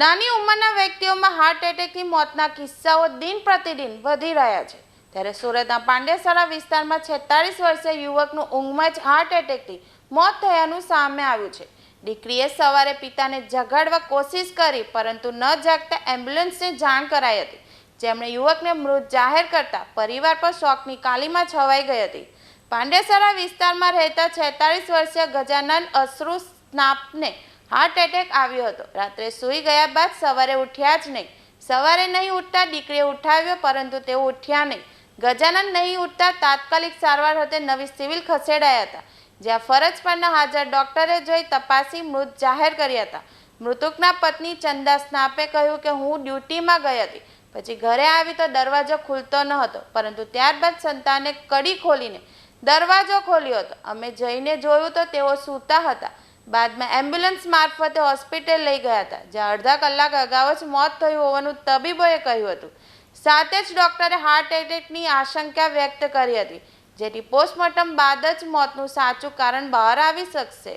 નાની ઉંમરના વ્યક્તિઓમાં હાર્ટ એટેકથી મોતના કિસ્સાઓ દિન પ્રતિદિન વધી રહ્યા છે. ત્યારે સુરતના પાંડેસરા વિસ્તારમાં છેતાલીસ વર્ષીય યુવકનું ઊંઘમાં જ હાર્ટ એટેકથી મોત થયાનું સામે આવ્યું છે. દીકરીએ સવારે પિતાને જગાડવા કોશિશ કરી, પરંતુ ન જાગતા એમ્બ્યુલન્સને જાણ કરાઈ હતી. જેમણે યુવકને મૃત જાહેર કરતા પરિવાર પર શોકની કાલીમાં છવાઈ ગઈ હતી. પાંડેસરા વિસ્તારમાં રહેતા છેતાલીસ વર્ષીય ગજાનન અશ્રુ સ્નાપને હાર્ટ એટેક આવ્યો હતો. રાત્રે સૂઈ ગયા બાદ સવારે ઉઠ્યા જ નહીં. સવારે નહીં ઉઠતા દીકરીએ ઉઠાવ્યો, પરંતુ તેઓ ઉઠ્યા નહીં. ગજાનન નહીં ઉઠતા તાત્કાલિક સારવાર હતે નવી સિવિલ ખસેડાયા હતા. જ્યાં ફરજ પરના હાજર ડોક્ટરે જોઈ તપાસી મૃત જાહેર કર્યા હતા. મૃતકના પત્ની ચંદા સ્નાપે કહ્યું કે હું ડ્યુટીમાં ગઈ હતી. પછી ઘરે આવી તો દરવાજો ખુલતો ન હતો, પરંતુ ત્યારબાદ સંતાને કડી ખોલીને દરવાજો ખોલ્યો હતો. અમે જઈને જોયું તો તેઓ સૂતા હતા. બાદમાં એમ્બ્યુલન્સ મારફતે હોસ્પિટલ લઈ ગયા હતા, જ્યાં અડધા કલાક અગાઉ જ મોત થયું હોવાનું તબીબોએ કહ્યું હતું. સાથે જ ડોક્ટરે હાર્ટ એટેકની આશંકા વ્યક્ત કરી હતી, જેથી પોસ્ટમોર્ટમ બાદ જ મોતનું સાચું કારણ બહાર આવી શકશે.